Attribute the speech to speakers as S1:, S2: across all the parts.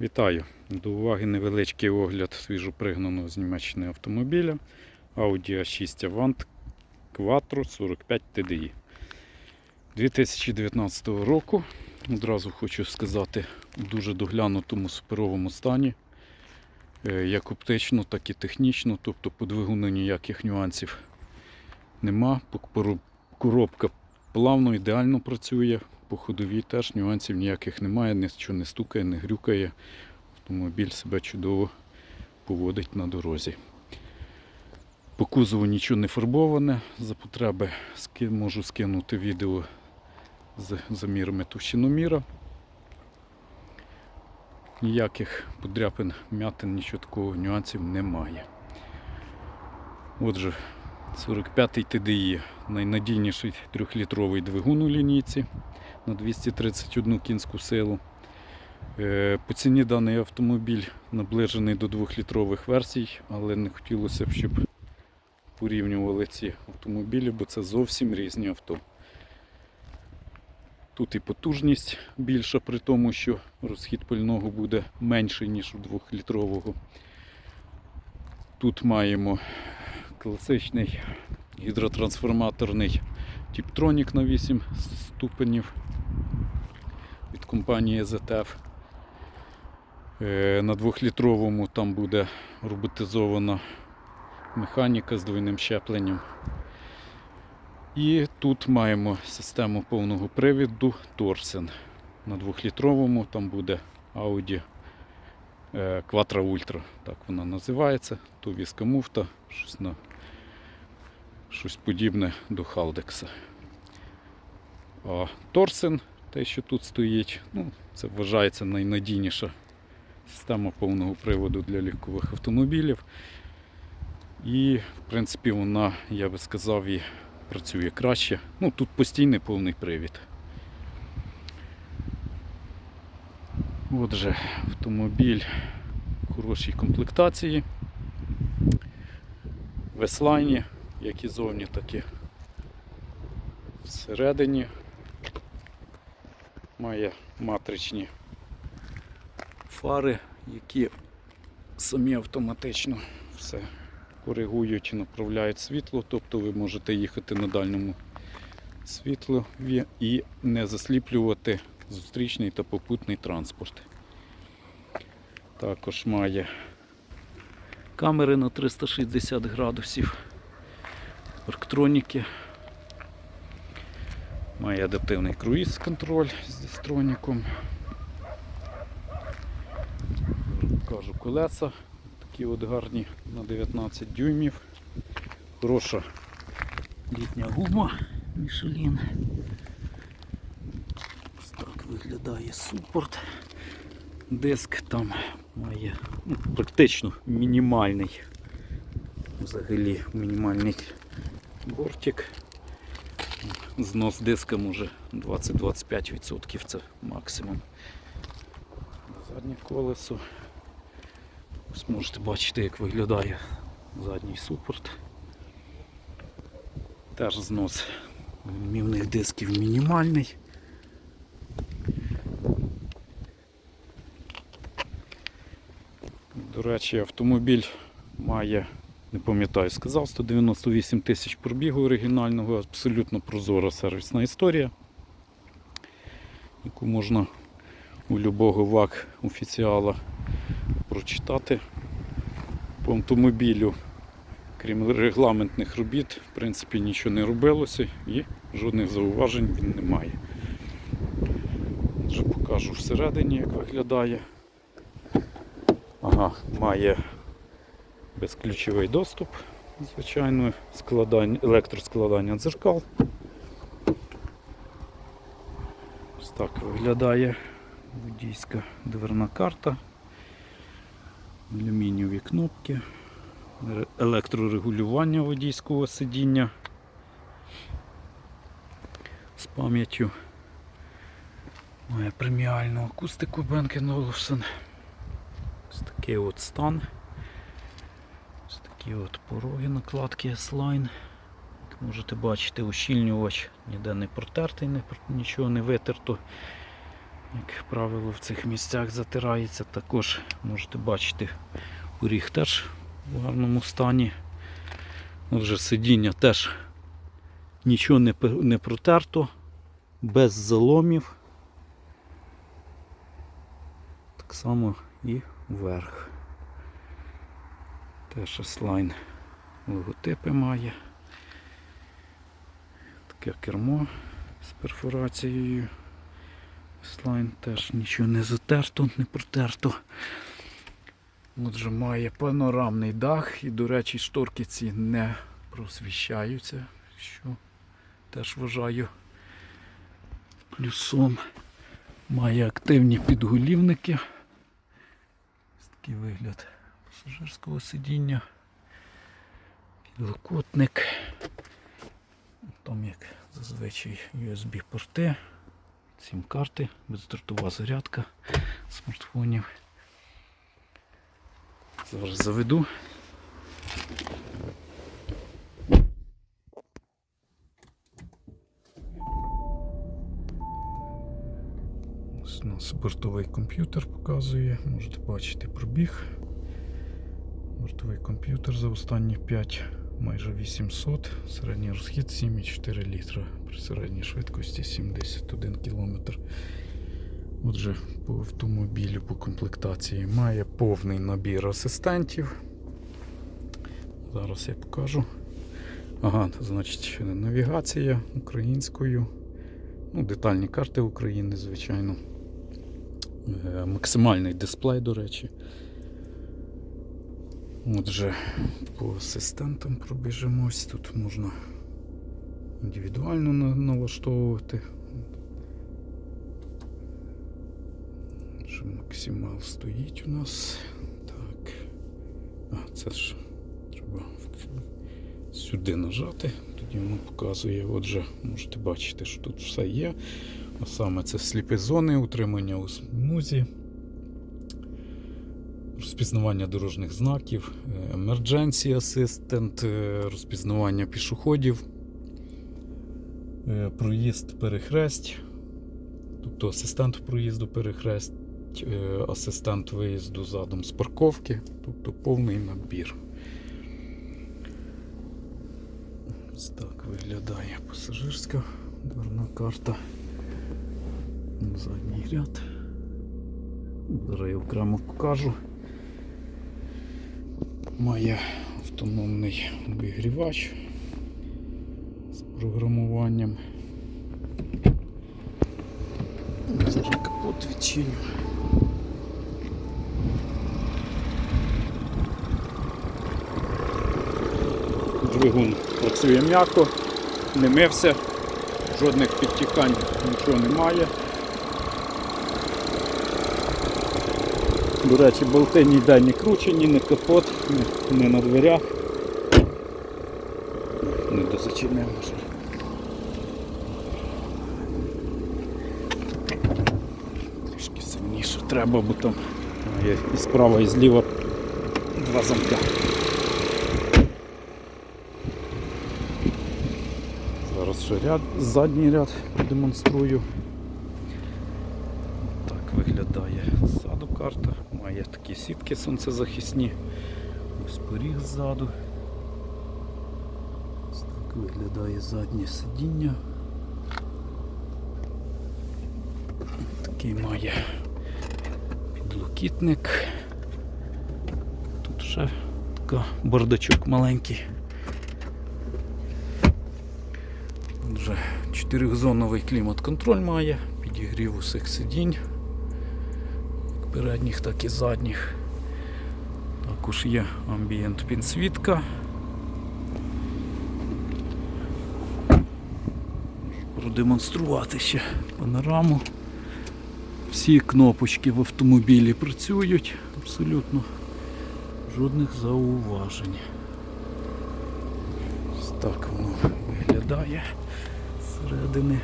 S1: Вітаю! До уваги невеличкий огляд свіжопригнаного з Німеччини автомобіля Audi A6 Avant Quattro 45 TDI 2019 року. Одразу хочу сказати, у дуже доглянутому суперовому стані, е, як оптично, так і технічно. Тобто по двигуну ніяких нюансів нема. Коробка плавно, ідеально працює. По ходовій теж нюансів ніяких немає, нічого не стукає, не грюкає. Автомобіль себе чудово поводить на дорозі. По кузову нічого не фарбоване. За потреби можу скинути відео з замірами товщиноміра. Ніяких подряпин, м'ятин, нічого такого нюансів немає. Отже, 45-й TDI найнадійніший трьохлітровий двигун у лінійці на 231 кінську силу. Е, По ціні даний автомобіль наближений до 2-літрових версій, але не хотілося б, щоб порівнювали ці автомобілі, бо це зовсім різні авто. Тут і потужність більша, при тому, що розхід пального буде менший, ніж у 2-літрового. Тут маємо класичний гідротрансформаторний Тіптронік на 8 ступенів компанії ZF. Е, На 2-літровому там буде роботизована механіка з двойним щепленням. І тут маємо систему повного привіду Торсен. На 2-літровому там буде Audi е, Quattro Ultra, так вона називається. То віска муфта, щось, на, щось подібне до Халдекса. Торсен, те, що тут стоїть, ну, це вважається найнадійніша система повного приводу для легкових автомобілів. І, в принципі, вона, я би сказав, і працює краще. Ну, тут постійний повний привід. Отже, автомобіль в хорошій комплектації. Веслайні, як і зовні, так і всередині. Має матричні фари, які самі автоматично все коригують і направляють світло, тобто ви можете їхати на дальньому світлові і не засліплювати зустрічний та попутний транспорт. Також має камери на 360 градусів, парктроніки. Має адаптивний круїз контроль з дистроніком. Кажу, колеса такі от гарні на 19 дюймів. Хороша літня гума Michelin. Ось так виглядає супорт. Диск там має ну, практично мінімальний, взагалі мінімальний бортик. Знос диска може 20-25% це максимум. Заднє колесо. Ось можете бачити, як виглядає задній супорт. Теж знос мівних дисків мінімальний. До речі, автомобіль має, не пам'ятаю, сказав, 198 тисяч пробігу оригінального, абсолютно прозора сервісна історія, яку можна у любого ВАК офіціала прочитати. По автомобілю, крім регламентних робіт, в принципі, нічого не робилося і жодних зауважень він не має. Вже покажу всередині, як виглядає. Ага, має безключовий доступ, звичайно, складання, електроскладання дзеркал. Ось так виглядає водійська дверна карта, алюмінієві кнопки, електрорегулювання водійського сидіння з пам'яттю. Має преміальну акустику Бенкен Olufsen. Ось такий от стан. Такі от пороги накладки S-Line. Як можете бачити, ущільнювач ніде не протертий, нічого не витерто. як правило, в цих місцях затирається. Також можете бачити, поріг теж в гарному стані. Отже, сидіння теж нічого не, не протерто, без заломів. Так само і вверх. Теж S-Line логотипи має. Таке кермо з перфорацією. S-Line теж нічого не затерто, не протерто. Отже, має панорамний дах і, до речі, шторки ці не просвіщаються, що теж вважаю плюсом. Має активні підголівники. Ось такий вигляд пасажирського сидіння. Підлокотник. Там як зазвичай USB-порти, сім-карти, бездротова зарядка смартфонів. Зараз заведу. Ось у нас бортовий комп'ютер показує, можете бачити пробіг. Бортовий комп'ютер за останні 5, майже 800, середній розхід 7,4 літра при середній швидкості 71 км. Отже, по автомобілю, по комплектації має повний набір асистентів. Зараз я покажу. Ага, значить, навігація українською. Ну, детальні карти України, звичайно. Е, Максимальний дисплей, до речі. Отже, по асистентам пробіжимось. Тут можна індивідуально налаштовувати. Що максимал стоїть у нас. Так. А, це ж треба сюди нажати. Тоді воно показує. Отже, можете бачити, що тут все є. А саме це сліпі зони, утримання у смузі, розпізнавання дорожніх знаків, е, emergency assistant, е, розпізнавання пішоходів, е, проїзд перехресть, тобто асистент проїзду перехресть, асистент виїзду задом з парковки, тобто повний набір. Ось так виглядає пасажирська дверна карта. Задній ряд. Зараз я окремо покажу. Має автономний обігрівач з програмуванням. Зараз капот відчиню. Двигун працює м'яко, не мився, жодних підтікань нічого немає. До речі, болти ніде не кручені, не капот, не на дверях. Не дозачинив вже. Трішки сильніше треба, бо там є і справа, і зліва два замка. Зараз ще ряд, задній ряд демонструю. Виглядає ззаду карта. Має такі сітки сонцезахисні. Ось поріг ззаду. Ось так виглядає заднє сидіння. Такий має підлокітник. Тут ще така бардачок маленький. Вже чотиризоновий клімат-контроль має, підігрів усіх сидінь, передніх, так і задніх. Також є амбієнт підсвітка. Продемонструвати ще панораму. Всі кнопочки в автомобілі працюють, абсолютно жодних зауважень. Ось так воно виглядає зсередини.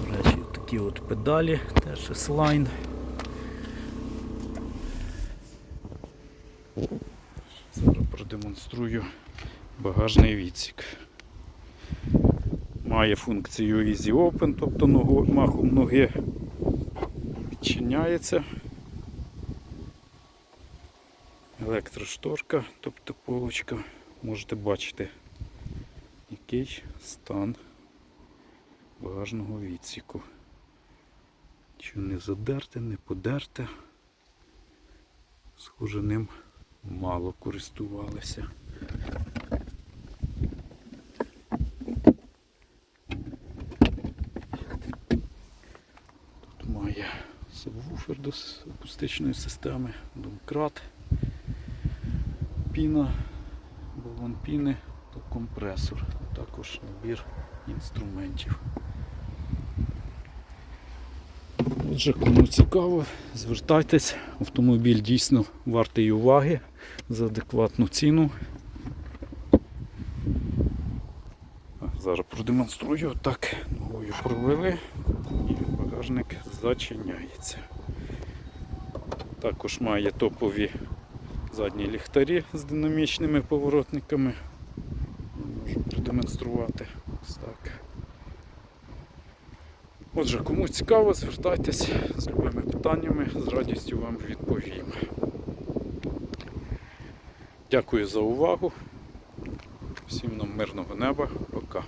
S1: До речі, такі от педалі, теж S-Line. Зараз продемонструю багажний відсік. Має функцію Easy Open, тобто махом ноги відчиняється. Електрошторка, тобто полочка. Можете бачити, який стан багажного відсіку. Чи не задерте, не подерте. Схоже, ним мало користувалися. Тут має сабвуфер до акустичної системи, домкрат, піна, балон піни та компресор. Також набір інструментів. Отже, кому цікаво, звертайтесь. Автомобіль дійсно вартий уваги за адекватну ціну. Зараз продемонструю. Так, ногою провели і багажник зачиняється. Також має топові задні ліхтарі з динамічними поворотниками. Можу продемонструвати. Ось так. Отже, кому цікаво, звертайтесь з любими питаннями, з радістю вам відповім. Дякую за увагу. Всім нам мирного неба. Пока.